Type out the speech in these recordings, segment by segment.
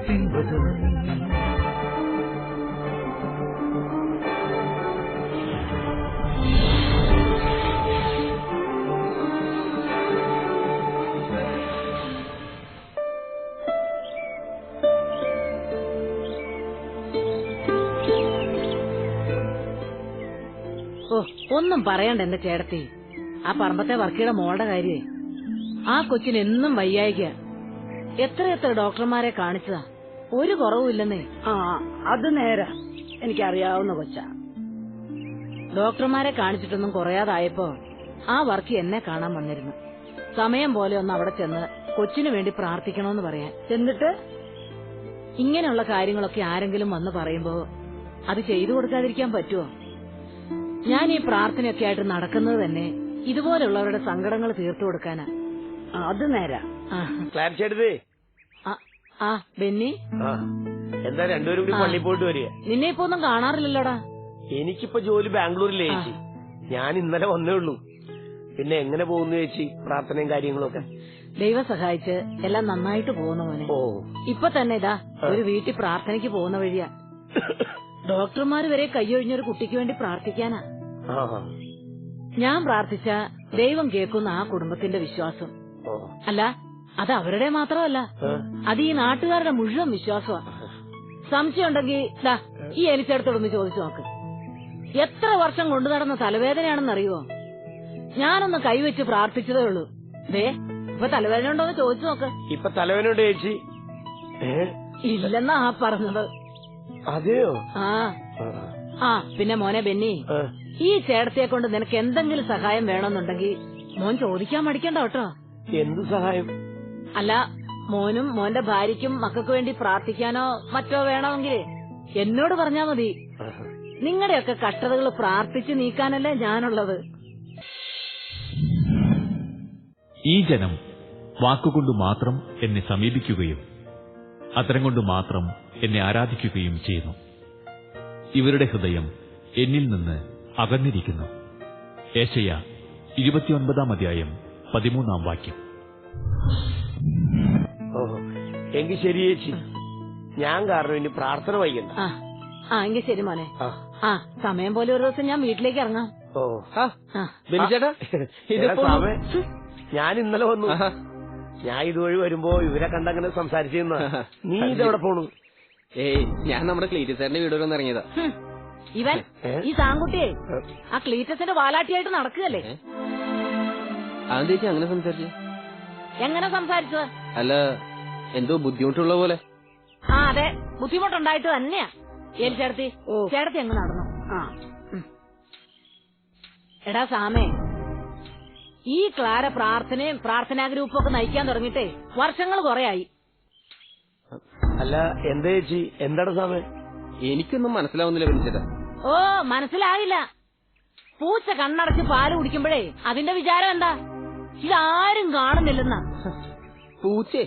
ദൈവത്തിൻ വചനം ഓ ഒന്നും പറയണ്ട എന്റെ ചേട്ടത്തി ആ പറമ്പത്തെ വർക്കിയുടെ മോളുടെ കാര്യേ. ആ കൊച്ചിന് എന്നും വയ്യായിക എത്ര എത്ര ഡോക്ടർമാരെ കാണിച്ചതാ? ഒരു കുറവുമില്ലെന്നേ ആ അത് നേരാ. എനിക്കറിയാവുന്ന കൊച്ച. ഡോക്ടർമാരെ കാണിച്ചിട്ടൊന്നും കുറയാതായപ്പോ ആ വർക്ക് എന്നെ കാണാൻ വന്നിരുന്നു. സമയം പോലെ ഒന്ന് അവിടെ ചെന്ന് കൊച്ചിനു വേണ്ടി പ്രാർത്ഥിക്കണമെന്ന് പറയാൻ. എന്നിട്ട്? ഇങ്ങനെയുള്ള കാര്യങ്ങളൊക്കെ ആരെങ്കിലും വന്ന് പറയുമ്പോ അത് ചെയ്തു കൊടുക്കാതിരിക്കാൻ പറ്റുമോ ഞാൻ ഈ പ്രാർത്ഥനയൊക്കെ ആയിട്ട് നടക്കുന്നത് തന്നെ ഇതുപോലുള്ളവരുടെ സങ്കടങ്ങൾ തീർത്തു കൊടുക്കാനാ. അത് നേരാ. ക്ലാരിറ്റി എടുത്ത്. ആ, ആ ബെന്നി. ആ. എന്താ രണ്ടുപേരും കൂടി. പള്ളി പോയിട്ട് വരിക? നിന്നെ ഇപ്പൊ ഒന്നും കാണാറില്ലല്ലോടാ? എനിക്കിപ്പോ ജോലി ബാംഗ്ലൂരിലെ ചേച്ചി. ഞാൻ ഇന്നലെ വന്നേ ഉള്ളൂ. പിന്നെ എങ്ങനെ പോകുന്നു ചേച്ചി? പ്രാർത്ഥനയും കാര്യങ്ങളും ഒക്കെ ദൈവം സഹായിച്ച് എല്ലാം നന്നായിട്ട് പോകുന്ന മോനെ. ഓ. ഇപ്പൊ തന്നെ ഇതാ ഒരു വീട്ടിൽ പ്രാർത്ഥനയ്ക്ക് പോകുന്ന വഴിയാ. ഡോക്ടർമാര് വരെ കൈയൊഴിഞ്ഞൊരു കുട്ടിക്ക് വേണ്ടി പ്രാർത്ഥിക്കാനാ. ആ. ഞാൻ പ്രാർത്ഥിച്ച ദൈവം കേൾക്കുന്ന ആ കുടുംബത്തിന്റെ വിശ്വാസം. ഓ. അല്ല അത് അവരുടെ മാത്രമല്ല. അത് ഈ നാട്ടുകാരുടെ മുഴുവൻ വിശ്വാസമാണ്. സംശയം ഉണ്ടെങ്കിൽ ഈ എലിച്ചേടത്തോടൊന്ന് ചോദിച്ചു നോക്ക്. എത്ര വർഷം കൊണ്ടു നടന്ന തലവേദനയാണെന്നറിയുമോ ഞാനൊന്ന് കൈവച്ച് പ്രാർത്ഥിച്ചതേ ഉള്ളൂ. ദേ ഇപ്പൊ തലവേദന ഉണ്ടോന്ന് ചോദിച്ചു നോക്ക്. ഇപ്പൊ തലവനുണ്ട് ചേച്ചി? ഏ? ഇല്ലെന്നാ ആ പറഞ്ഞത്. അതെയോ? ആ. ആ. ആ പിന്നെ മോനെ ബെന്നി ഈ ചേട്ടത്തെ കൊണ്ട് നിനക്ക് എന്തെങ്കിലും സഹായം വേണമെന്നുണ്ടെങ്കിൽ മോൻ ചോദിക്കാൻ മടിക്കണ്ട കേട്ടോ. എന്ത് സഹായം? അല്ല മോനും മോന്റെ ഭാര്യയ്ക്കും മക്കൾക്ക് വേണ്ടി പ്രാർത്ഥിക്കാനോ മറ്റോ വേണമെങ്കിൽ എന്നോട് പറഞ്ഞാ മതി. നിങ്ങളുടെയൊക്കെ കഷ്ടതകൾ പ്രാർത്ഥിച്ചു നീക്കാനല്ലേ ഞാനുള്ളത്. ഈ ജനം വാക്കുകൊണ്ട് മാത്രം എന്നെ സമീപിക്കുകയും അത്തരം കൊണ്ട് മാത്രം എന്നെ ആരാധിക്കുകയും ചെയ്യുന്നു. ഇവരുടെ ഹൃദയം എന്നിൽ നിന്ന് അകന്നിരിക്കുന്നു. ഏശയ ഇരുപത്തിയൊൻപതാം അധ്യായം പതിമൂന്നാം വാക്യം. എങ്കിൽ ശരി ചേച്ചി. ഞാൻ കാരണം ഇനി പ്രാർത്ഥന വൈകണ്ട. ആ ആ എങ്കിൽ ശരി മോനെ. ആ. ആ സമയം പോലെ ഒരു ദിവസം ഞാൻ വീട്ടിലേക്ക് ഇറങ്ങാം. ഓ. ആ ബെനിച്ചേട്ടാ എടാ സാമേ, ഞാൻ ഇന്നലെ വന്നു. ഞാൻ ഇതുവഴി വരുമ്പോ ഇവരെ കണ്ടങ്ങനെ സംസാരിച്ചിരുന്ന. നീ ഇതെവിടെ പോണു? ഏയ് ഞാൻ നമ്മുടെ ക്ലീറ്റി സാറിന്റെ വീട് വരെ ഒന്ന് ഇറങ്ങിയതാ. ഹും. ഇവൻ ഏ? ഈ സാങ്കുട്ടിയെ ആ ക്ലീറ്റസിന്റെ വാലാട്ടിയായിട്ട് നടക്കുകയല്ലേ? ഏ? അതെന്താ ചേച്ചി അങ്ങനെ സംസാരിച്ചു? എങ്ങനെ സംസാരിച്ചത്? അല്ല എന്തോ ബുദ്ധിമുട്ടുള്ള പോലെ. ആ അതെ. ബുദ്ധിമുട്ടുണ്ടായിട്ട് തന്നെയാ. ഏൽ ചേർത്തി ഓ. ചേട്ടത്തി എങ്ങ് നടന്നു. ആ. എടാ സാമേ. ഈ ക്ലാര പ്രാർത്ഥനയും പ്രാർത്ഥനാ ഗ്രൂപ്പും ഒക്കെ നയിക്കാൻ തുടങ്ങിട്ടേ വർഷങ്ങൾ കുറയായി. അല്ല എന്താ ചേച്ചി? എന്താണ് സാമേ? എനിക്കൊന്നും മനസ്സിലാവുന്നില്ല ബെനിച്ചേട്ടാ ഓ മനസ്സിലായില്ല. പൂച്ച കണ്ണടച്ച് പാൽ കുടിക്കുമ്പോഴേ അതിന്റെ വിചാരം എന്താ? ഇതാരും കാണുന്നില്ലെന്നാ. പൂച്ചേ?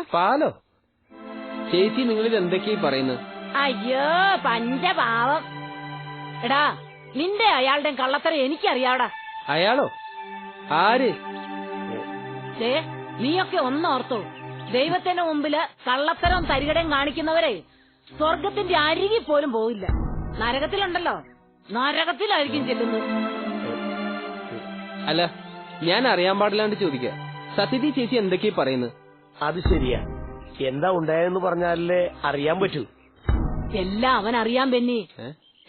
പാലോ? ചേച്ചി നിങ്ങളിത് എന്തൊക്കെയാ പറയുന്നത്? അയ്യോ പഞ്ചപാവം. എടാ നിന്റെ അയാളുടെ കള്ളത്തരം എനിക്കറിയാവടാ അയാളോ? ആര്? ദേ നീയൊക്കെ ഒന്നോർത്തോളൂ ദൈവത്തിന്റെ മുമ്പിൽ കള്ളത്തരവും തരികടയും കാണിക്കുന്നവരെ സ്വർഗത്തിന്റെ അരികിൽ പോലും പോവില്ല. നരകത്തിലുണ്ടല്ലോ. നരകത്തിലായിരിക്കും ചെല്ലുന്നത്. അല്ല ഞാൻ അറിയാൻ പാടില്ലാണ്ട് ചോദിക്ക. സത്യതി ചേച്ചി എന്തൊക്കെയാ പറയുന്നത്? അത് ശരിയാ. എന്താ ഉണ്ടായെന്ന് പറഞ്ഞാലേ അറിയാൻ പറ്റൂ. എല്ലാം അവൻ അറിയാൻ പെന്നി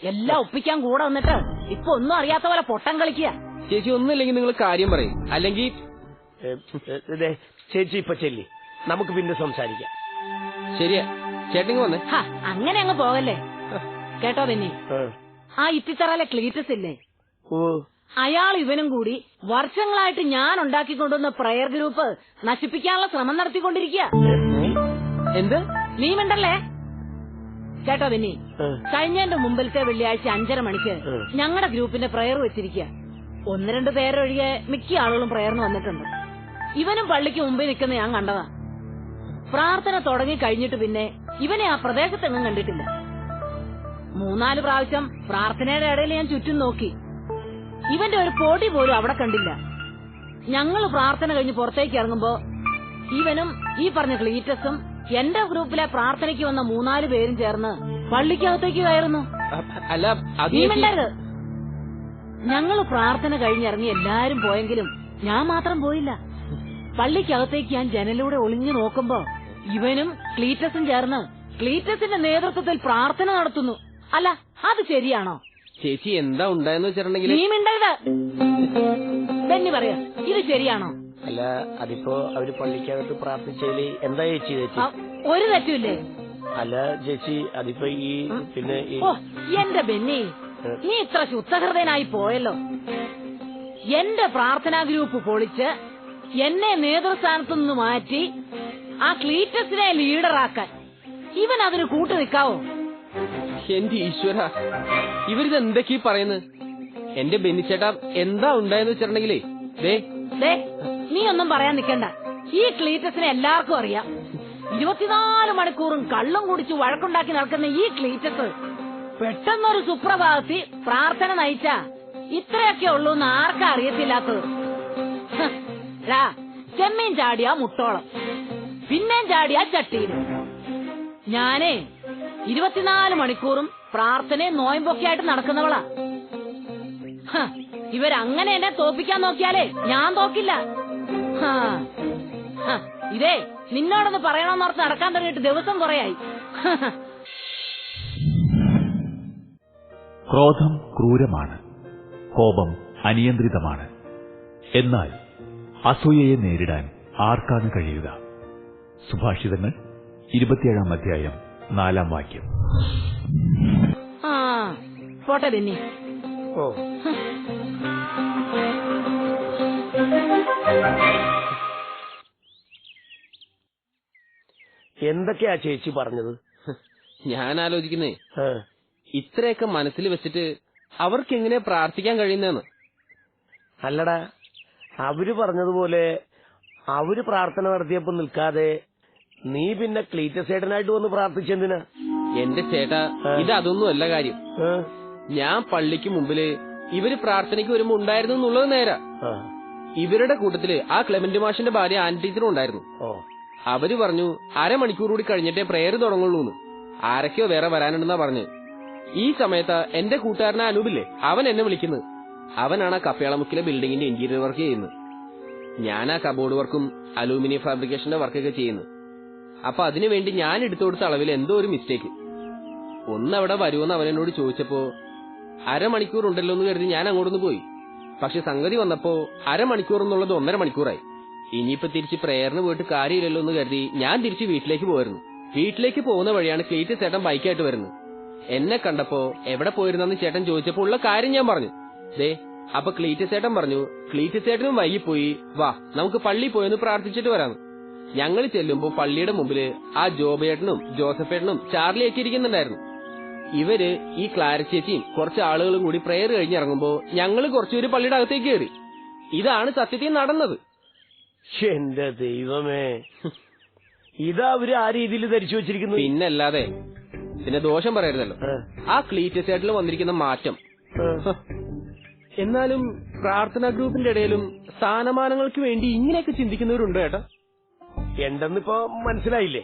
എല്ലാം ഒപ്പിക്കാൻ കൂടെ വന്നിട്ട് ഇപ്പൊ ഒന്നും അറിയാത്ത പോലെ പൊട്ടം കളിക്കുക. ചേച്ചി ഒന്നുമില്ലെങ്കിൽ നിങ്ങൾ കാര്യം പറയും. അല്ലെങ്കിൽ ചേച്ചി ഇപ്പൊ ചെല്ലി. നമുക്ക് പിന്നെ സംസാരിക്കാം. ശരിയാ. ചേട്ടനിങ് വന്നേ. ഹ, അങ്ങനെ അങ്ങ് പോകല്ലേ? കേട്ടോ പെന്നി ആ. ഇത്തിത്തറയിലെ ക്ലീറ്റസ് ഇല്ലേ? ഓ. അയാൾ ഇവനും കൂടി വർഷങ്ങളായിട്ട് ഞാൻ ഉണ്ടാക്കിക്കൊണ്ടുവന്ന പ്രയർ ഗ്രൂപ്പ് നശിപ്പിക്കാനുള്ള ശ്രമം നടത്തിക്കൊണ്ടിരിക്കുക. എന്ത്? നീ മിണ്ടല്ലേ? കേട്ടോ വിന്നി. കഴിഞ്ഞതിന്റെ മുമ്പിലത്തെ വെള്ളിയാഴ്ച അഞ്ചര മണിക്ക്. ഞങ്ങളുടെ ഗ്രൂപ്പിന്റെ പ്രയർ വെച്ചിരിക്കുക. ഒന്ന് രണ്ട് പേരൊഴികെ മിക്ക ആളുകളും പ്രയറിന് വന്നിട്ടുണ്ട്. ഇവനും പള്ളിക്ക് മുമ്പിൽ നിൽക്കുന്ന ഞാൻ കണ്ടതാ. പ്രാർത്ഥന തുടങ്ങി കഴിഞ്ഞിട്ട് പിന്നെ ഇവനെ ആ പ്രദേശത്തെങ്ങും കണ്ടിട്ടില്ല. മൂന്നാൽ പ്രാവശ്യം പ്രാർത്ഥനയുടെ ഇടയിൽ ഞാൻ ചുറ്റും നോക്കി. ഇവന്റെ ഒരു പൊടി പോലും അവിടെ കണ്ടില്ല. ഞങ്ങൾ പ്രാർത്ഥന കഴിഞ്ഞ് പുറത്തേക്ക് ഇറങ്ങുമ്പോ ഇവനും ഈ പറഞ്ഞ ക്ലീറ്റസും എന്റെ ഗ്രൂപ്പിലെ പ്രാർത്ഥനയ്ക്ക് വന്ന മൂന്നാൽ പേരും ചേർന്ന് പള്ളിക്കകത്തേക്ക് കയറുന്നു. അല്ല ഞങ്ങൾ പ്രാർത്ഥന കഴിഞ്ഞിറങ്ങി എല്ലാരും പോയെങ്കിലും ഞാൻ മാത്രം പോയില്ല. പള്ളിക്കകത്തേക്ക് ഞാൻ ജനലിലൂടെ ഒളിഞ്ഞു നോക്കുമ്പോ ഇവനും ക്ലീറ്റസും ചേർന്ന് ക്ലീറ്റസിന്റെ നേതൃത്വത്തിൽ പ്രാർത്ഥന നടത്തുന്നു. അല്ല അത് ശരിയാണോ? ചേച്ചി എന്താ ഉണ്ടായെന്ന് വെച്ചിട്ടുണ്ടെങ്കിൽ നീ മിണ്ടരുത്. ബെന്നി പറയാ ഇത് ശരിയാണോ? അല്ല അതിപ്പോ അവർ പള്ളിക്കകത്ത് പ്രാർത്ഥിച്ചതിൽ എന്താ ചേച്ചി ചേച്ചി? ഒരു തെറ്റുമില്ലേ? അല്ല ചേച്ചി അതിപ്പോ ഈ പിന്നെ ഓ എന്റെ ബെന്നി നീ ഇത്ര ശുദ്ധഹൃദയനായി പോയല്ലോ. എന്റെ പ്രാർത്ഥനാ ഗ്രൂപ്പ് പൊളിച്ച് എന്നെ നേതൃസ്ഥാനത്തു നിന്ന് മാറ്റി ആ ക്ലീറ്റസിനെ ലീഡറാക്കാൻ. ഇവൻ അതിന് കൂട്ടു നിൽക്കാവോ എന്റെ ഈശ്വര ഇവരിത് എന്തൊക്കെയാ പറയുന്നത്? എന്റെ ബെന്നിച്ചേട്ടാ എന്താ ഉണ്ടായെന്ന് വെച്ചിട്ടുണ്ടെങ്കിലേ ദേ. ദേ നീ ഒന്നും പറയാൻ നിക്കണ്ട. ഈ ക്ലീറ്റസിനെ എല്ലാവർക്കും അറിയാം. ഇരുപത്തിനാല് മണിക്കൂറും കള്ളം കുടിച്ച് വഴക്കുണ്ടാക്കി നടക്കുന്ന ഈ ക്ലീറ്റസ് പെട്ടെന്നൊരു സുപ്രഭാതത്തിൽ പ്രാർത്ഥന നയിച്ച ഇത്രയൊക്കെ ഉള്ളൂ എന്ന് ആർക്കാ അറിയത്തില്ലാത്തത്? ചെമ്മീൻ ചാടിയ മുട്ടോളം. പിന്നെയും ചാടിയ ചട്ടിയിലും ഞാനേ ഇരുപത്തിനാല് മണിക്കൂറും പ്രാർത്ഥനയും നോയമ്പൊക്കെ ആയിട്ട് നടക്കുന്നവളാ ഇവരങ്ങനെ എന്നെ തോപ്പിക്കാൻ നോക്കിയാലേ ഞാൻ തോക്കില്ല. ഇതേ നിന്നോടൊന്ന് പറയണമെന്നോർത്ത് നടക്കാൻ തുടങ്ങിയിട്ട് ദിവസം കുറയായി. ക്രോധം ക്രൂരമാണ്. കോപം അനിയന്ത്രിതമാണ്. എന്നാൽ അസൂയയെ നേരിടാൻ ആർക്കാണ് കഴിയുക? സുഭാഷിതങ്ങൾ ഇരുപത്തിയേഴാം അധ്യായം. നാലാം വാക്യം. ആ പോട്ടെ ബെന്നി. ഓ. എന്തൊക്കെയാ ചേച്ചി പറഞ്ഞത്? ഞാൻ ആലോചിക്കുന്നേ ഇത്രയൊക്കെ മനസ്സിൽ വെച്ചിട്ട് അവർക്ക് എങ്ങനെ പ്രാർത്ഥിക്കാൻ കഴിയുന്നതെന്ന് അല്ലടാ അവർ പറഞ്ഞതുപോലെ അവർ പ്രാർത്ഥന നടത്തിയപ്പോ നിൽക്കാതെ നീ പിന്നെ ക്ലീറ്റസേട്ടനായിട്ട് വന്ന് പ്രാർത്ഥിച്ചെന്തിനാ? എന്റെ ചേട്ടാ ഇത് അതൊന്നും അല്ല കാര്യം. ഞാൻ പള്ളിക്ക് മുമ്പിൽ ഇവർ പ്രാർത്ഥനയ്ക്ക് വരുമ്പോ ഉണ്ടായിരുന്നു എന്നുള്ളത് നേരാ. ഇവരുടെ കൂട്ടത്തിൽ ആ ക്ലെമന്റ് മാഷിന്റെ ഭാര്യ ആന്റി ടീച്ചറും ഉണ്ടായിരുന്നു. അവർ പറഞ്ഞു അരമണിക്കൂർ കൂടി കഴിഞ്ഞിട്ടേ പ്രേയർ തുടങ്ങുള്ളൂന്ന്. ആരൊക്കെയോ വേറെ വരാനുണ്ടെന്നാ പറഞ്ഞു. ഈ സമയത്ത് എന്റെ കൂട്ടുകാരനെ അനൂപില്ലേ? അവൻ എന്നെ വിളിക്കുന്നത്. അവനാണ് ആ കപ്പയാളമുക്കിലെ ബിൽഡിങ്ങിന്റെ ഇന്റീരിയർ വർക്ക് ചെയ്യുന്നത്. ഞാൻ ആ കബോർഡ് വർക്കും അലൂമിനിയം ഫാബ്രിക്കേഷന്റെ വർക്കൊക്കെ ചെയ്യുന്നു അപ്പൊ അതിനുവേണ്ടി ഞാൻ എടുത്തു കൊടുത്ത അളവിൽ എന്തോ ഒരു മിസ്റ്റേക്ക് ഒന്നവിടെ വരുമെന്ന് അവൻ എന്നോട് ചോദിച്ചപ്പോ അരമണിക്കൂർ ഉണ്ടല്ലോ എന്ന് കരുതി ഞാൻ അങ്ങോട്ടൊന്ന് പോയി. പക്ഷെ സംഗതി വന്നപ്പോ അരമണിക്കൂർ എന്നുള്ളത് ഒന്നര മണിക്കൂറായി. ഇനിയിപ്പോ തിരിച്ച് പ്രേയറിന് പോയിട്ട് കാര്യമില്ലല്ലോ എന്ന് കരുതി ഞാൻ തിരിച്ച് വീട്ടിലേക്ക് പോയിരുന്നു വീട്ടിലേക്ക് പോകുന്ന വഴിയാണ് ക്ലീറ്റ് ചേട്ടൻ ബൈക്കായിട്ട് വരുന്നത്. എന്നെ കണ്ടപ്പോ എവിടെ പോയിരുന്നെന്ന് ചേട്ടൻ ചോദിച്ചപ്പോ ഉള്ള കാര്യം ഞാൻ പറഞ്ഞു. ദേ അപ്പൊ ക്ലീറ്റ് ചേട്ടൻ പറഞ്ഞു ക്ലീറ്റ് ചേട്ടനും വൈകിപ്പോയി. വാ നമുക്ക് പള്ളി പോയെന്ന് പ്രാർത്ഥിച്ചിട്ട് വരാന്ന് ഞങ്ങൾ ചെല്ലുമ്പോൾ പള്ളിയുടെ മുമ്പിൽ ആ ജോബേട്ടനും ജോസഫേട്ടനും ചാർലിയൊക്കെ ഇരിക്കുന്നുണ്ടായിരുന്നു. ഇവർ ഈ ക്ലാരച്ചേച്ചിയും കുറച്ച് ആളുകളും കൂടി പ്രെയർ കഴിഞ്ഞിറങ്ങുമ്പോ ഞങ്ങൾ കുറച്ചുപേര് പള്ളിയുടെ അകത്തേക്ക് കയറി. ഇതാണ് സത്യത്തിൽ നടന്നത്. എന്റെ ദൈവമേ. ഇതാ അവർ ആ രീതിയിൽ ധരിച്ചു വെച്ചിരിക്കുന്നു പിന്നല്ലാതെ പിന്നെ ദോഷം പറയരുതല്ലോ. ആ. ക്ലീറ്റസ് സൈഡിൽ വന്നിരിക്കുന്ന മാറ്റം. എന്നാലും പ്രാർത്ഥനാ ഗ്രൂപ്പിന്റെ ഇടയിലും സ്ഥാനമാനങ്ങൾക്ക് വേണ്ടി ഇങ്ങനെയൊക്കെ ചിന്തിക്കുന്നവരുണ്ട് ഏട്ടാ. എന്തെന്നിപ്പോ മനസ്സിലായില്ലേ?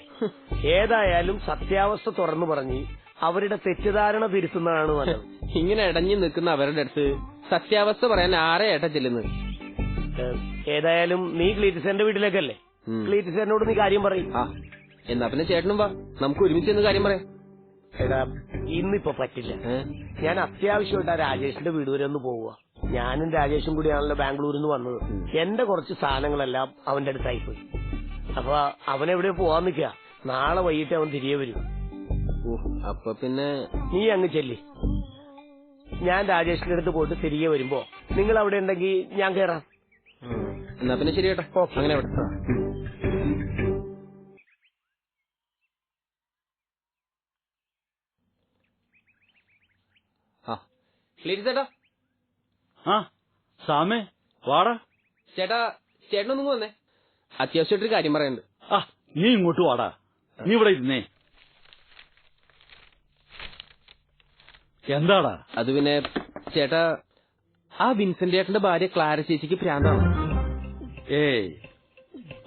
ഏതായാലും സത്യാവസ്ഥ തുറന്നു പറഞ്ഞ് അവരുടെ തെറ്റിദ്ധാരണ തിരുത്തുന്നതാണ് നല്ലത്. ഇങ്ങനെ ഇടഞ്ഞു നിൽക്കുന്ന അവരുടെ അടുത്ത് സത്യാവസ്ഥ പറയാൻ ആരെ ഏട്ട ചെല്ലുന്നത് ഏതായാലും നീ ക്ലീറ്റിസന്റെ വീട്ടിലേക്കല്ലേ. ക്ലീറ്റിസനോട് നീ കാര്യം പറയും. ആ എന്നാ പിന്നെ ചേട്ടനും വാ. നമുക്ക് ഒരുമിച്ച് എന്ന് കാര്യം പറയാം. എടാ ഇന്നിപ്പോ പറ്റില്ല? ഞാൻ അത്യാവശ്യമായിട്ട് ആ രാജേഷിന്റെ വീട് വരെ ഒന്ന് പോവുക. ഞാനും രാജേഷും കൂടിയാണല്ലോ ബാംഗ്ലൂരിൽ നിന്ന് വന്നത് എന്റെ കുറച്ച് സാധനങ്ങളെല്ലാം അവന്റെ അടുത്തായി പോയി അപ്പൊ അവനെവിടെ പോവാൻ നിക്ക. നാളെ വൈകിട്ട് അവൻ തിരികെ വരും. അപ്പൊ പിന്നെ നീ അങ്ങ് ചെല്ലി. ഞാൻ രാജേഷിന്റെ അടുത്ത് പോയിട്ട് തിരികെ വരുമ്പോ നിങ്ങൾ അവിടെ ഉണ്ടെങ്കിൽ ഞാൻ കേറാം. എന്നാ പിന്നെ ശരി കേട്ടോ അങ്ങനെ ചേട്ടാ. സാമേ വാടാ. ചേട്ടാ ചേട്ടനൊന്നും വന്നേ? അത്യാവശ്യമായിട്ടൊരു കാര്യം പറയുന്നത് ആ നീ ഇങ്ങോട്ട് വാടാ. നീ ഇവിടെ ഇരുന്നേ. എന്താടാ? അത് പിന്നെ ചേട്ടാ ആ വിൻസെന്റ് ചേട്ടന്റെ ഭാര്യ ക്ലാര ചേച്ചിക്ക് ഭ്രാന്താണ് ഏയ്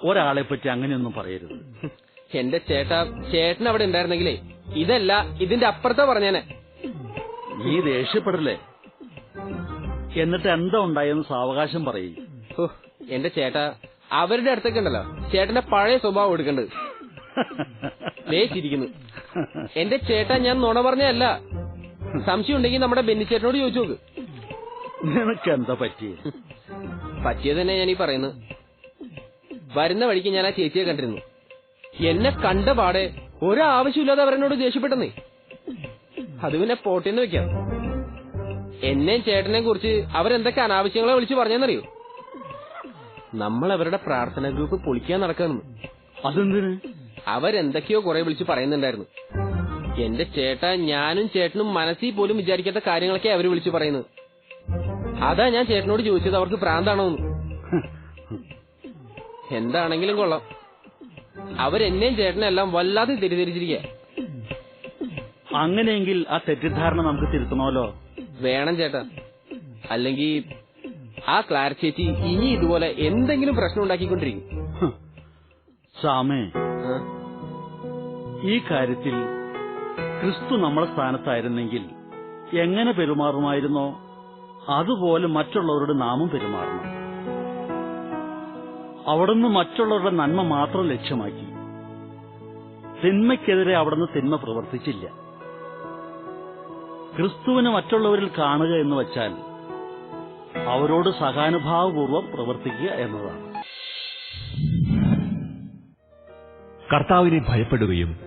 ഒരാളെ പറ്റി അങ്ങനെയൊന്നും പറയരുത്. എന്റെ ചേട്ടാ ചേട്ടൻ അവിടെ ഉണ്ടായിരുന്നെങ്കിലേ ഇതല്ല ഇതിന്റെ അപ്പുറത്താ പറഞ്ഞേനെ. നീ ദേഷ്യപ്പെടല്ലേ? എന്നിട്ട് എന്താ ഉണ്ടായെന്ന് സാവകാശം പറയും. എന്റെ ചേട്ടാ അവരുടെ അടുത്തൊക്കെ ഉണ്ടല്ലോ. ചേട്ടന്റെ പഴയ സ്വഭാവം എടുക്കണ്ട്. ലേശിരിക്കുന്നു എന്റെ ചേട്ടാ ഞാൻ നുണ പറഞ്ഞല്ല സംശയം ഉണ്ടെങ്കിൽ നമ്മുടെ ബെന്നിച്ചേട്ടനോട് ചോദിച്ചു നോക്ക്. നിനക്ക് എന്താ പറ്റിയത് പറ്റിയത് തന്നെ ഞാൻ ഈ പറയുന്നത്. വരുന്ന വഴിക്ക് ഞാൻ ആ ചേച്ചിയെ കണ്ടിരുന്നു. എന്നെ കണ്ട പാടെ ഒരാവശ്യമില്ലാതെ അവരെന്നോട് ദേഷ്യപ്പെട്ടെന്നേ. അത് പിന്നെ പോട്ടിന്ന് വെക്കാം. എന്നെയും ചേട്ടനെയും കുറിച്ച് അവരെന്തൊക്കെ അനാവശ്യങ്ങളെ വിളിച്ചു പറഞ്ഞെന്നറിയോ? നമ്മൾ അവരുടെ പ്രാർത്ഥന ഗ്രൂപ്പ് പൊളിക്കാൻ നടക്കാന്ന് അതെന്തിന്? അവരെന്തൊക്കെയോ കുറെ വിളിച്ച് പറയുന്നുണ്ടായിരുന്നു. എന്റെ ചേട്ട ഞാനും ചേട്ടനും മനസ്സിൽ പോലും വിചാരിക്കാത്ത കാര്യങ്ങളൊക്കെ അവർ വിളിച്ചു പറയുന്നത് അതാ ഞാൻ ചേട്ടനോട് ചോദിച്ചത് അവർക്ക് പ്രാന്താണോ എന്താണെങ്കിലും കൊള്ളാം. അവരെന്നെയും ചേട്ടനെല്ലാം വല്ലാതെ തെറ്റിദ്ധരിച്ചിരിക്കുക അങ്ങനെയെങ്കിൽ ആ തെറ്റിദ്ധാരണ നമുക്ക് തിരുത്തണമല്ലോ. വേണം ചേട്ടാ. അല്ലെങ്കിൽ ആ ക്ലാര ചേച്ചി ഇനി ഇതുപോലെ എന്തെങ്കിലും പ്രശ്നം ഉണ്ടാക്കിക്കൊണ്ടിരിക്കും. സ്വാമേ സാമേ ഈ കാര്യത്തിൽ ക്രിസ്തു നമ്മളെ സ്ഥാനത്തായിരുന്നെങ്കിൽ എങ്ങനെ പെരുമാറുമായിരുന്നോ അതുപോലെ മറ്റുള്ളവരുടെ നാമം പെരുമാറണം. അവിടുന്ന് മറ്റുള്ളവരുടെ നന്മ മാത്രം ലക്ഷ്യമാക്കി. തിന്മയ്ക്കെതിരെ അവിടുന്ന് തിന്മ പ്രവർത്തിച്ചില്ല. ക്രിസ്തുവിനെ മറ്റുള്ളവരിൽ കാണുക എന്ന് വച്ചാൽ അവരോട് സഹാനുഭാവപൂർവം പ്രവർത്തിക്കുക എന്നതാണ്. കർത്താവിനെ ഭയപ്പെടുകയും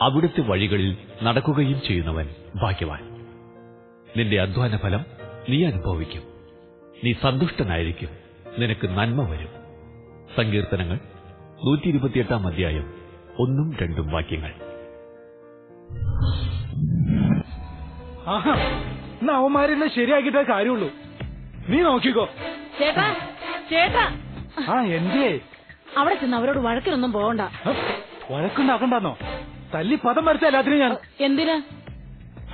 അവിടുത്തെ വഴികളിൽ നടക്കുകയും ചെയ്യുന്നവൻ ഭാഗ്യവാൻ. നിന്റെ അധ്വാന ഫലം നീ അനുഭവിക്കും. നീ സന്തുഷ്ടനായിരിക്കും. നിനക്ക് നന്മ വരും. സങ്കീർത്തനങ്ങൾ നൂറ്റി ഇരുപത്തിയെട്ടാം അധ്യായം ഒന്നും രണ്ടും വാക്യങ്ങൾ. അവന്മാരെന്നെ ശരിയാക്കിയിട്ടേ കാര്യമുള്ളൂ. നീ നോക്കിക്കോ. ചേട്ടാ ചേട്ടാ. ആ എന്തേ അവിടെ ചെന്ന് അവരോട് വഴക്കിനൊന്നും പോകണ്ട? വഴക്കുണ്ടാക്കണ്ടെന്നോ? തല്ലി പദം വരച്ച എല്ലാത്തിനും ഞാൻ. എന്തിനാ?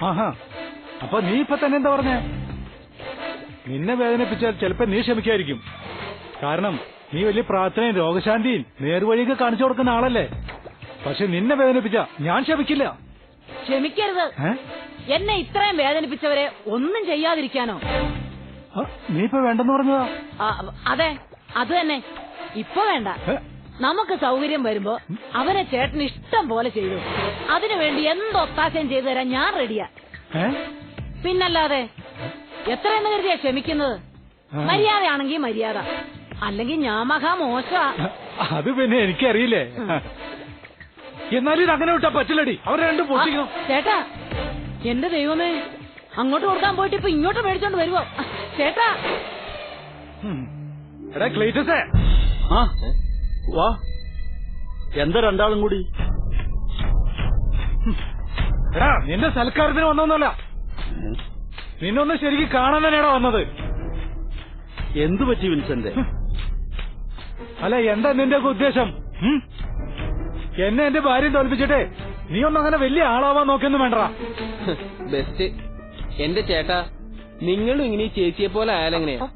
ആഹാ അപ്പൊ നീ ഇപ്പൊ തന്നെ എന്താ പറഞ്ഞേ? നിന്നെ വേദനിപ്പിച്ചാൽ ചിലപ്പോ നീ ക്ഷമിക്കായിരിക്കും. കാരണം നീ വലിയ പ്രാർത്ഥനയും രോഗശാന്തിയും നേർവഴിയൊക്കെ കാണിച്ചു കൊടുക്കുന്ന ആളല്ലേ? പക്ഷെ നിന്നെ വേദനിപ്പിച്ച ഞാൻ ക്ഷമിക്കില്ല. ക്ഷമിക്കരുത്. എന്നെ ഇത്രയും വേദനിപ്പിച്ചവരെ ഒന്നും ചെയ്യാതിരിക്കാനോ? നീ ഇപ്പൊ വേണ്ടെന്ന് പറഞ്ഞതാ. അതെ അത് തന്നെ. ഇപ്പൊ വേണ്ട. നമുക്ക് സൗകര്യം വരുമ്പോ അവനെ ചേട്ടൻ ഇഷ്ടം പോലെ ചെയ്തു. അതിനുവേണ്ടി എന്തൊത്താശം ചെയ്തു തരാൻ ഞാൻ റെഡിയാ? പിന്നല്ലാതെ എത്രയെന്ന് കരുതിയാ ക്ഷമിക്കുന്നത്. മര്യാദയാണെങ്കിൽ മര്യാദ. അല്ലെങ്കിൽ ഞാൻ മഹാ മോശ. അത് പിന്നെ എനിക്കറിയില്ലേ. എന്നാലും ഇത് അങ്ങനെ വിട്ടാ പറ്റില്ലടി. അവരെ രണ്ടും പൊട്ടിക്കണം. ചേട്ടാ എന്റെ ദൈവമേ. അങ്ങോട്ട് കൊടുക്കാൻ പോയിട്ട് ഇപ്പൊ ഇങ്ങോട്ട് മേടിച്ചോണ്ട് വരുവോ? ചേട്ടാ. എടാ ക്ലീറ്റസേ. ആ? വാ. എന്താ രണ്ടാളും കൂടി? എടാ നിന്റെ സൽക്കാരത്തിന് വന്നൊന്നുമല്ല. നിന്നൊന്ന് ശരിക്കും കാണാൻ തന്നെയാണോ വന്നത്. എന്തു പറ്റി വിൻസെന്റ് അല്ല എന്താ നിന്റെ ഒക്കെ ഉദ്ദേശം? എന്നെ എന്റെ ഭാര്യയും തോൽപ്പിച്ചിട്ടേ നീ ഒന്നും അങ്ങനെ വലിയ ആളാവാൻ നോക്കിയൊന്നും വേണ്ടടാ. ബെസ്റ്റ്. എന്റെ ചേട്ടാ നിങ്ങളും ഇങ്ങനെ ചേച്ചിയെ പോലെ ആയാലെങ്ങനെയാ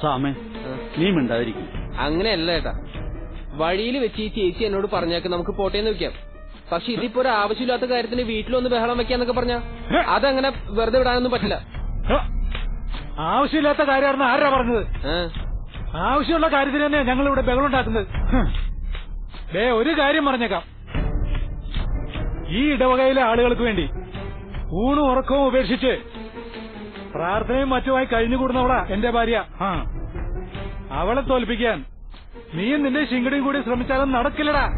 സാമേ നീ മിണ്ടാതിരിക്കും. അങ്ങനെയല്ല ഏട്ടാ. വഴിയിൽ വെച്ച് ഈ ചേച്ചി എന്നോട് പറഞ്ഞേക്ക് നമുക്ക് പോട്ടേന്ന് വെക്കാം പക്ഷെ ഇതിപ്പോ ഒരു ആവശ്യമില്ലാത്ത കാര്യത്തിന് വീട്ടിലൊന്ന് ബഹളം വെക്കാന്നൊക്കെ പറഞ്ഞ അതങ്ങനെ വെറുതെ വിടാനൊന്നും പറ്റില്ല. ആവശ്യമില്ലാത്ത കാര്യമാണെന്ന് ആരാ പറഞ്ഞത്? ആവശ്യമുള്ള കാര്യത്തിന് തന്നെ ഞങ്ങൾ ഇവിടെ ബഹളുണ്ടാക്കുന്നത് ഉണ്ടാക്കുന്നത് ദേ ഒരു കാര്യം പറഞ്ഞേക്കാം. ഈ ഇടവകയിലെ ആളുകൾക്ക് വേണ്ടി ഊണും ഉറക്കവും ഉപേക്ഷിച്ച് പ്രാർത്ഥനയും മറ്റുമായി കഴിഞ്ഞുകൂടുന്നവളാ എന്റെ ഭാര്യ. ആ. അവളെ തോൽപ്പിക്കാൻ നീയും നിന്റെ ശിങ്കടിയും കൂടി ശ്രമിച്ചാലും നടക്കില്ലടാ.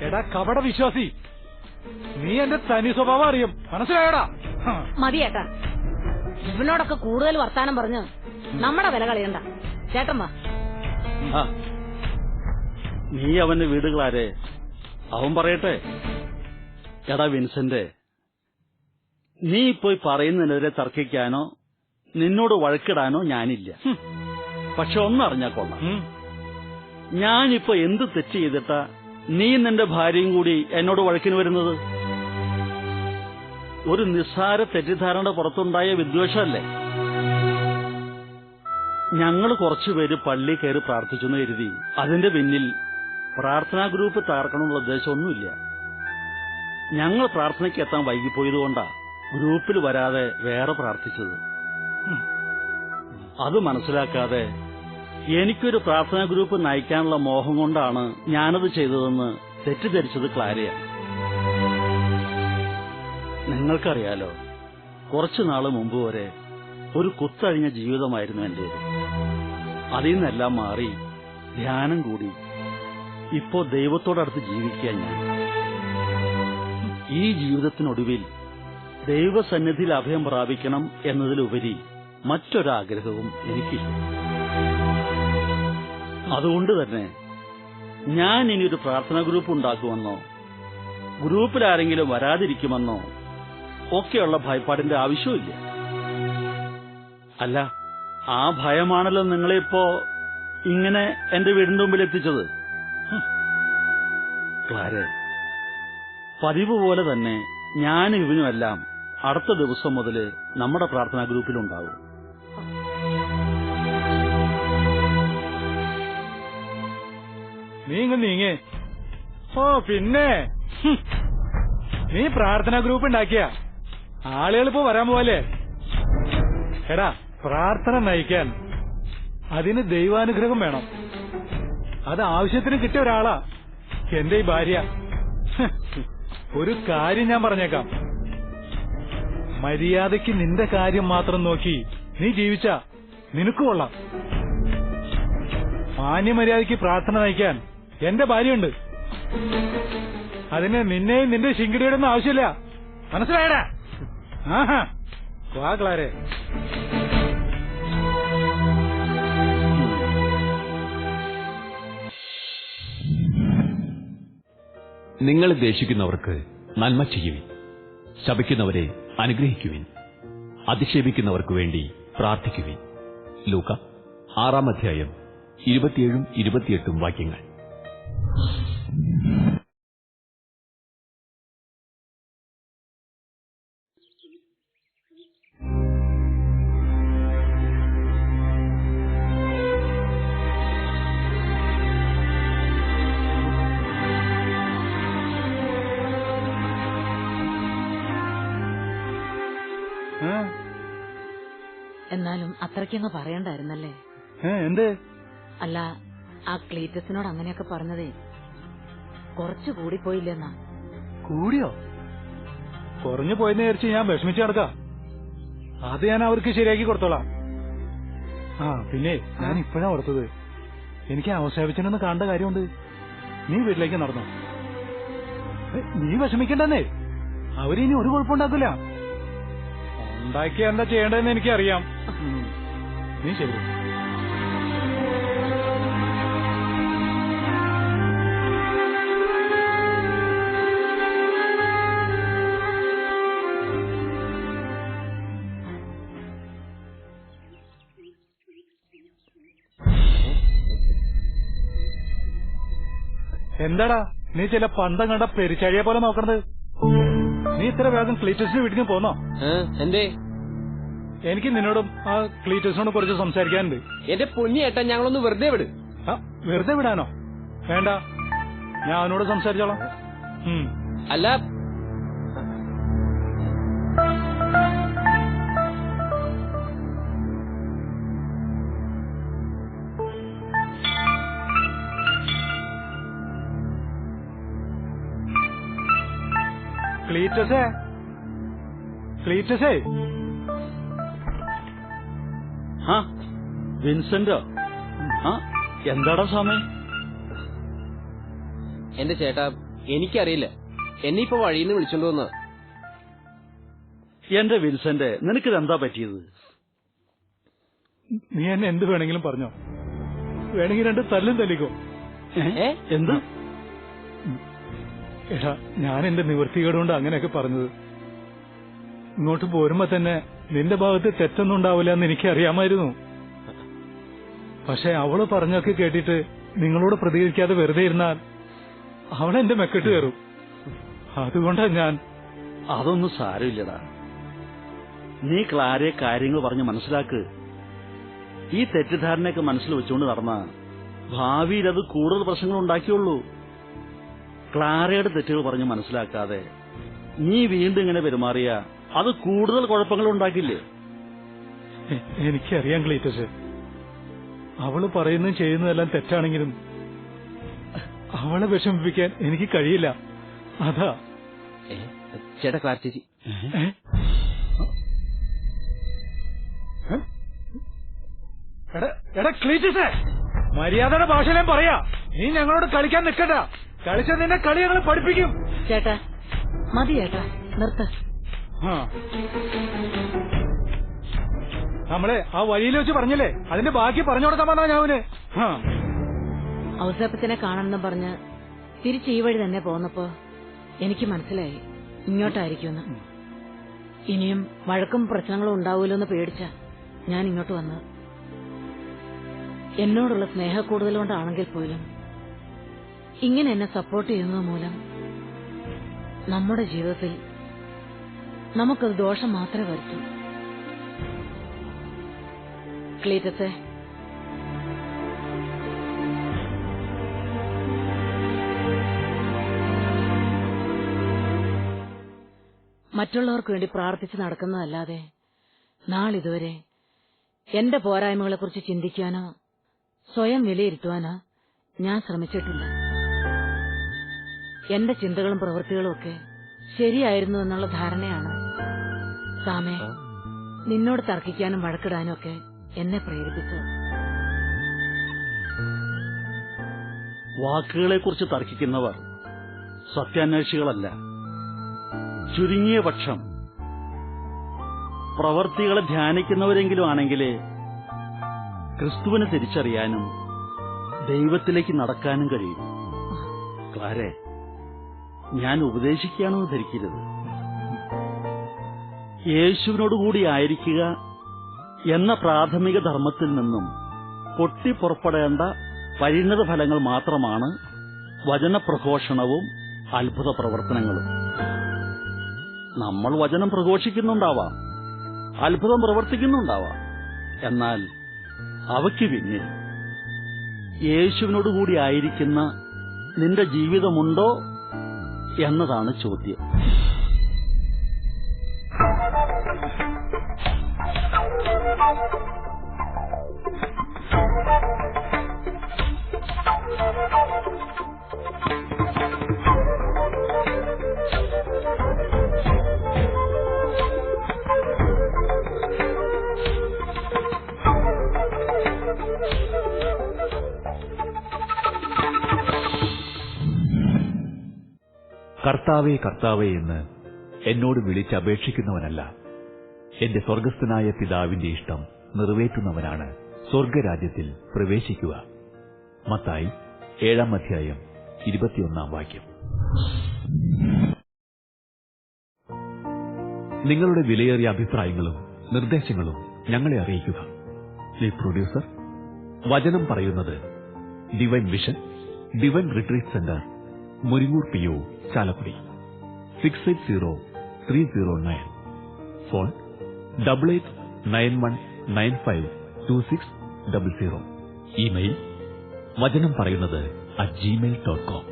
എടാ കപട വിശ്വാസി. നീ എന്റെ തനി സ്വഭാവം അറിയും. മനസ്സിലായടാ. മതിയേട്ടാ. ഇവനോടൊക്കെ കൂടുതൽ വർത്താനം പറഞ്ഞ് നമ്മുടെ വില കളയണ്ട. ചേട്ടൻ വാ. നീ അവന്റെ വീടുകളാരെ അവൻ പറയട്ടെ? എടാ വിൻസെന്റ് നീ പോയി പറയുന്നതിനെതിരെ തർക്കിക്കാനോ നിന്നോട് വഴക്കിടാനോ ഞാനില്ല. പക്ഷെ ഒന്നറിഞ്ഞാ കൊള്ളാം. ഞാനിപ്പോ എന്ത് തെറ്റ് ചെയ്തിട്ടാ നീ നിന്റെ ഭാര്യയും കൂടി എന്നോട് വഴക്കിന് വരുന്നത്? ഒരു നിസ്സാര തെറ്റിദ്ധാരണ പുറത്തുണ്ടായ വിദ്വേഷമല്ലേ? ഞങ്ങൾ കുറച്ചുപേര് പള്ളി കയറി പ്രാർത്ഥിച്ചെന്ന് കരുതി. അതിന്റെ പിന്നിൽ പ്രാർത്ഥനാ ഗ്രൂപ്പ് തകർക്കണമെന്നുള്ള ഉദ്ദേശമൊന്നുമില്ല. ഞങ്ങൾ പ്രാർത്ഥനയ്ക്ക് എത്താൻ വൈകിപ്പോയതുകൊണ്ടാ ഗ്രൂപ്പിൽ വരാതെ വേറെ പ്രാർത്ഥിച്ചത്. അത് മനസ്സിലാക്കാതെ എനിക്കൊരു പ്രാർത്ഥനാ ഗ്രൂപ്പ് നയിക്കാനുള്ള മോഹം കൊണ്ടാണ് ഞാനത് ചെയ്തതെന്ന് തെറ്റിദ്ധരിച്ചത് ക്ലാരിയാണ് നിങ്ങൾക്കറിയാലോ കുറച്ചു നാൾ മുമ്പ് വരെ ഒരു കുത്തഴിഞ്ഞ ജീവിതമായിരുന്നു എന്റേത് അതിൽ നിന്നെല്ലാം മാറി ധ്യാനം കൂടി ഇപ്പോ ദൈവത്തോടടുത്ത് ജീവിക്കാൻ ഞാൻ. ഈ ജീവിതത്തിനൊടുവിൽ ദൈവസന്നിധിയിൽ അഭയം പ്രാപിക്കണം എന്നതിലുപരി മറ്റൊരാഗ്രഹവും എനിക്കില്ല. അതുകൊണ്ട് തന്നെ ഞാൻ ഇനി ഒരു പ്രാർത്ഥനാ ഗ്രൂപ്പ് ഉണ്ടാക്കുമെന്നോ ഗ്രൂപ്പിൽ ആരെങ്കിലും വരാതിരിക്കുമെന്നോ ഒക്കെയുള്ള ഭയപ്പാടിന്റെ ആവശ്യമില്ല അല്ല ആ ഭയമാണല്ലോ നിങ്ങളെ ഇപ്പോ ഇങ്ങനെ എന്റെ വീടിന്റെ മുമ്പിൽ എത്തിച്ചത്. ക്ലാരെ പതിവ് പോലെ തന്നെ ഞാനും ഇവനുമെല്ലാം അടുത്ത ദിവസം മുതൽ നമ്മുടെ പ്രാർത്ഥനാ ഗ്രൂപ്പിലുണ്ടാവും. നീങ്ങ നീങ്ങ. ഓ പിന്നെ. നീ പ്രാർത്ഥനാ ഗ്രൂപ്പ് ഉണ്ടാക്കിയ? ആളുകൾ ഇപ്പോ വരാൻ പോവല്ലേ? എടാ പ്രാർത്ഥന നയിക്കാൻ അതിന് ദൈവാനുഗ്രഹം വേണം. അത് ആവശ്യത്തിന് കിട്ടിയ ഒരാളാ. എന്റെ ഈ ഭാര്യ. ഒരു കാര്യം ഞാൻ പറഞ്ഞേക്കാം. മര്യാദയ്ക്ക് നിന്റെ കാര്യം മാത്രം നോക്കി നീ ജീവിച്ച നിനക്ക് കൊള്ളാം. മാന്യമര്യാദയ്ക്ക് പ്രാർത്ഥന നയിക്കാൻ എന്റെ ഭാര്യയുണ്ട്. അതിന് നിന്നെയും നിന്റെ ശിങ്കിടിയുടെ ഒന്നും ആവശ്യമില്ല. മനസ്സിലായടാ? ആഹാ വാ ക്ലാരെ. നിങ്ങൾ ഉദ്ദേശിക്കുന്നവർക്ക് നന്മ ചെയ്യുവിൻ. ശപിക്കുന്നവരെ അനുഗ്രഹിക്കുവിൻ. അധിക്ഷേപിക്കുന്നവർക്കു വേണ്ടി പ്രാർത്ഥിക്കുവിൻ. ലൂക്ക ആറാം അധ്യായം ഇരുപത്തിയേഴും ഇരുപത്തിയെട്ടും വാക്യങ്ങൾ. എന്നാലും അത്രയ്ക്കങ്ങ് പറയണ്ടായിരുന്നല്ലേ? എന്തേ? അല്ല ആ ക്ലീറ്റസിനോട് അങ്ങനെയൊക്കെ പറഞ്ഞതേ കുറച്ചു കൂടി പോയില്ലെന്നാ കൂടിയോ? കുറഞ്ഞു പോയെന്ന് വിചാരിച്ച് ഞാൻ വിഷമിച്ചു നടക്കാം. അത് ഞാൻ അവർക്ക് ശരിയാക്കി കൊടുത്തോളാം. ആ പിന്നെ ഞാൻ ഇപ്പോഴാ ഓർത്തത്. എനിക്ക് അവസാനിച്ചെന്ന് കണ്ട കാര്യമുണ്ട്. നീ വീട്ടിലേക്ക് നടന്നോ. നീ വിഷമിക്കണ്ടെന്നേ. അവരിനി ഒരു കുഴപ്പമുണ്ടാക്കില്ല ഉണ്ടാക്കിയ എന്താ ചെയ്യേണ്ടതെന്ന് എനിക്കറിയാം. നീ ശരി. എന്താടാ? നീ ചില പന്തം കണ്ട പെരിച്ചഴിയെ പോലെ നോക്കണത്. നീ ഇത്ര വേഗം ക്ലീറ്റസിന് വീട്ടിൽ പോന്നോ? എന്തേ? എനിക്ക് നിന്നോടും ആ ക്ലീറ്റസിനോട് കുറച്ച് സംസാരിക്കാനുണ്ട്. എന്റെ പൊന്നി ഏട്ടാ ഞങ്ങളൊന്ന് വെറുതെ വിട്. ആ, വെറുതെ വിടാനോ? വേണ്ട. ഞാൻ അവനോട് സംസാരിച്ചോളാം. അല്ല ക്ലീറ്റസേ ക്ലീറ്റസേ ആ വിൻസെന്റോ ആ എന്താടാ സ്വാമി? എന്റെ ചേട്ടാ എനിക്കറിയില്ല. എന്നെ ഇപ്പൊ വഴിയിൽ നിന്ന് വിളിച്ചോണ്ട് വന്ന എന്റെ വിൻസെന്റ് നിനക്കിത് എന്താ പറ്റിയത്? നീ എന്നെ എന്ത് വേണമെങ്കിലും പറഞ്ഞോ. വേണമെങ്കിൽ രണ്ട് തല്ലും തല്ലിക്കോ എന്ത്? എടാ ഞാൻ എന്റെ നിവൃത്തികേടുകൊണ്ട് അങ്ങനെയൊക്കെ പറഞ്ഞത്. ഇങ്ങോട്ട് പോരുമ്പോ തന്നെ നിന്റെ ഭാഗത്ത് തെറ്റൊന്നും ഉണ്ടാവില്ല എന്ന് എനിക്കറിയാമായിരുന്നു. പക്ഷെ അവൾ പറഞ്ഞൊക്കെ കേട്ടിട്ട് നിങ്ങളോട് പ്രതികരിക്കാതെ വെറുതെ ഇരുന്നാൽ അവളെന്റെ മെക്കെട്ട് കയറും. അതുകൊണ്ടാ ഞാൻ അതൊന്നും സാരമില്ലടാ. നീ ക്ലാരയെ കാര്യങ്ങൾ പറഞ്ഞ് മനസ്സിലാക്ക്. ഈ തെറ്റിദ്ധാരണയൊക്കെ മനസ്സിൽ വെച്ചുകൊണ്ട് നടന്ന ഭാവിയിൽ അത് കൂടുതൽ പ്രശ്നങ്ങൾ ഉണ്ടാക്കിയുള്ളൂ. ക്ലാരയുടെ തെറ്റുകൾ പറഞ്ഞ് മനസ്സിലാക്കാതെ നീ വീണ്ടും ഇങ്ങനെ പെരുമാറിയ അത് കൂടുതൽ കുഴപ്പങ്ങൾ ഉണ്ടാക്കില്ലേ? എനിക്കറിയാം ക്ലീറ്റസ്. അവൾ പറയുന്നതും ചെയ്യുന്നതെല്ലാം തെറ്റാണെങ്കിലും അവളെ വിഷമിപ്പിക്കാൻ എനിക്ക് കഴിയില്ല. അതാ. ചേട്ടാ ക്ലാര ചേച്ചി ഏ? എടാ- എടാ ക്ലീറ്റസേ മര്യാദയുടെ ഭാഷയിലും പറയാ. നീ ഞങ്ങളോട് കളിക്കാൻ നിൽക്കണ്ട കളിച്ച നിന്നെ കളി ഞങ്ങൾ പഠിപ്പിക്കും. ചേട്ടാ മതി ചേട്ടാ നിർത്ത്. നമ്മളെ ആ വഴിയിൽ വെച്ച് പറഞ്ഞില്ലേ? അതിന്റെ ബാക്കി പറഞ്ഞു കൊടുക്കാൻ പറഞ്ഞ ഞാവിന്. ഔസേപ്പത്തിനെ കാണണമെന്ന് പറഞ്ഞ് തിരിച്ച് ഈ വഴി തന്നെ പോന്നപ്പോ എനിക്ക് മനസ്സിലായി. ഇങ്ങോട്ടായിരിക്കുമെന്ന്. ഇനിയും വഴക്കും പ്രശ്നങ്ങളും ഉണ്ടാവൂലോ എന്ന് പേടിച്ച ഞാൻ ഇങ്ങോട്ട് വന്നത്. എന്നോടുള്ള സ്നേഹക്കൂടുതൽ കൊണ്ടാണെങ്കിൽ പോലും ഇങ്ങനെ എന്നെ സപ്പോർട്ട് ചെയ്യുന്നത് മൂലം നമ്മുടെ ജീവിതത്തിൽ നമുക്കത് ദോഷം മാത്രമേ വരുത്തൂ. ക്ലീറ്റത്തെ. മറ്റുള്ളവർക്ക് വേണ്ടി പ്രാർത്ഥിച്ച് നടക്കുന്നതല്ലാതെ നാളിതുവരെ എന്റെ പോരായ്മകളെക്കുറിച്ച് ചിന്തിക്കാനോ സ്വയം വിലയിരുത്തുവാനോ ഞാൻ ശ്രമിച്ചിട്ടില്ല. എന്റെ ചിന്തകളും പ്രവൃത്തികളും ഒക്കെ ശരിയായിരുന്നു എന്നുള്ള ധാരണയാണ്. സാമേ നിന്നോട് തർക്കിക്കാനും വഴക്കിടാനും ഒക്കെ എന്നെ പ്രേരിപ്പിച്ചത്. വാക്കുകളെക്കുറിച്ച് തർക്കിക്കുന്നവർ സത്യാന്വേഷികളല്ല. ചുരുങ്ങിയ പക്ഷം പ്രവർത്തികളെ ധ്യാനിക്കുന്നവരെങ്കിലും ആണെങ്കിലേ ക്രിസ്തുവിനെ തിരിച്ചറിയാനും ദൈവത്തിലേക്ക് നടക്കാനും കഴിയും. ക്ലാരെ ഞാൻ ഉപദേശിക്കുകയാണെന്ന് ധരിക്കരുത്? യേശുവിനോടുകൂടി ആയിരിക്കുക എന്ന പ്രാഥമിക ധർമ്മത്തിൽ നിന്നും പൊട്ടിപ്പുറപ്പെടേണ്ട പരിണത ഫലങ്ങൾ മാത്രമാണ് വചനപ്രഘോഷണവും അത്ഭുത പ്രവർത്തനങ്ങളും. നമ്മൾ വചനം പ്രഘോഷിക്കുന്നുണ്ടാവാം അത്ഭുതം പ്രവർത്തിക്കുന്നുണ്ടാവാം. എന്നാൽ അവയ്ക്ക് പിന്നിൽ യേശുവിനോടുകൂടി ആയിരിക്കുന്ന നിന്റെ ജീവിതമുണ്ടോ എന്നതാണ് ചോദ്യം. കർത്താവേ കർത്താവേ എന്ന് എന്നോട് വിളിച്ചപേക്ഷിക്കുന്നവനല്ല എന്റെ സ്വർഗസ്ഥനായ പിതാവിന്റെ ഇഷ്ടം നിറവേറ്റുന്നവനാണ് സ്വർഗരാജ്യത്തിൽ പ്രവേശിക്കുക. മത്തായി ഏഴാം അധ്യായം ഇരുപത്തിയൊന്നാം വാക്യം. നിങ്ങളുടെ വിലയേറിയ അഭിപ്രായങ്ങളും നിർദ്ദേശങ്ങളും ഞങ്ങളെ അറിയിക്കുക. ദി പ്രൊഡ്യൂസർ വചനം പറയുന്നത് divine vision divine retreat centre Muringoor P Chalakudy. Six eight zero three zero nine phone double eight nine one nine five two six double zero email വചനം പറയുന്നത് അറ്റ് ജിമെയിൽ ഡോട്ട് കോം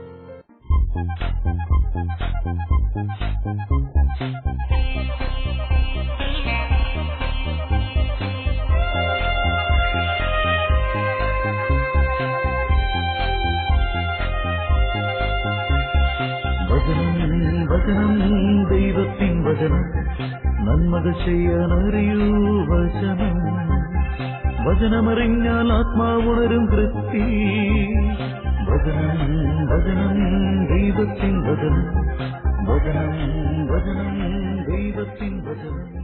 വചനം വചനം ദൈവത്തിൻ വചനം നന്മകൾ ചെയ്യാൻ അറിയൂ വചനം. വചനമറിഞ്ഞാൽ ആത്മാവുണരും തൃപ്തി. വചനം വചനം ദൈവത്തിൻ വചനം. വചനം വചനം ദൈവത്തിൻ വചനം.